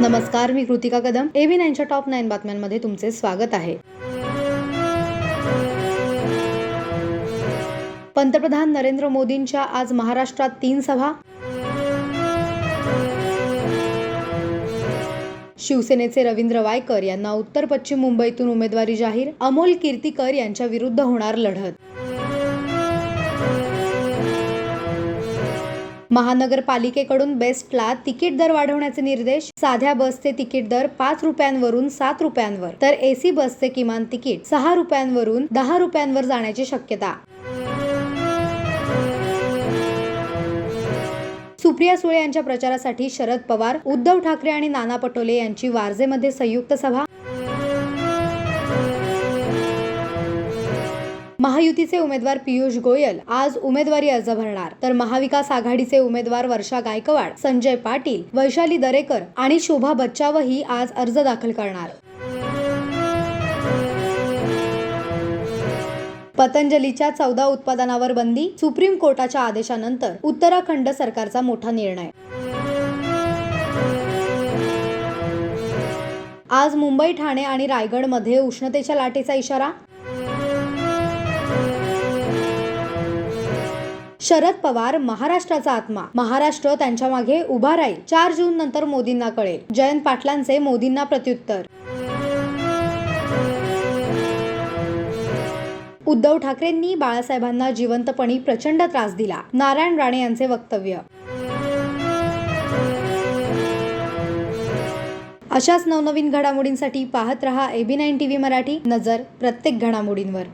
नमस्कार मी कृतिका कदम. एव्ही नाईनच्या टॉप नाईन बातम्यांमध्ये तुमचे स्वागत आहे. पंतप्रधान नरेंद्र मोदींच्या आज महाराष्ट्रात तीन सभा. शिवसेनेचे रवींद्र वायकर यांना उत्तर पश्चिम मुंबईतून उमेदवारी जाहीर. अमोल कीर्तीकर यांच्या विरुद्ध होणार लढत. महानगरपालिकेकडून बेस्टला तिकीट दर वाढवण्याचे निर्देश साध्या बसचे तिकीट दर पाच रुपयांवरून सात रुपयांवर तर एसी बसचे किमान तिकीट सहा रुपयांवरून दहा रुपयांवर जाण्याची शक्यता. सुप्रिया सुळे यांच्या प्रचारासाठी शरद पवार उद्धव ठाकरे आणि नाना पटोले यांची वारजेमध्ये संयुक्त सभा. महायुतीचे उमेदवार पियुष गोयल आज उमेदवारी अर्ज भरणार. तर महाविकास आघाडीचे उमेदवार वर्षा गायकवाड संजय पाटील वैशाली दरेकर आणि शोभा बच्चावही आज अर्ज दाखल करणार. पतंजलीच्या चौदा उत्पादनावर बंदी सुप्रीम कोर्टाच्या आदेशानंतर उत्तराखंड सरकारचा मोठा निर्णय. आज मुंबई ठाणे आणि रायगडमध्ये उष्णतेच्या लाटेचा इशारा शरद पवार महाराष्ट्राचा आत्मा. महाराष्ट्र त्यांच्या मागे उभा राहील. चार जून नंतर मोदींना कळेल. जयंत पाटलांचे मोदींना प्रत्युत्तर. उद्धव ठाकरेंनी बाळासाहेबांना जिवंतपणी प्रचंड त्रास दिला. नारायण राणे यांचे वक्तव्य. अशाच नवनवीन घडामोडींसाठी पाहत रहा एबी नाईन टीव्ही मराठी. नजर प्रत्येक घडामोडींवर.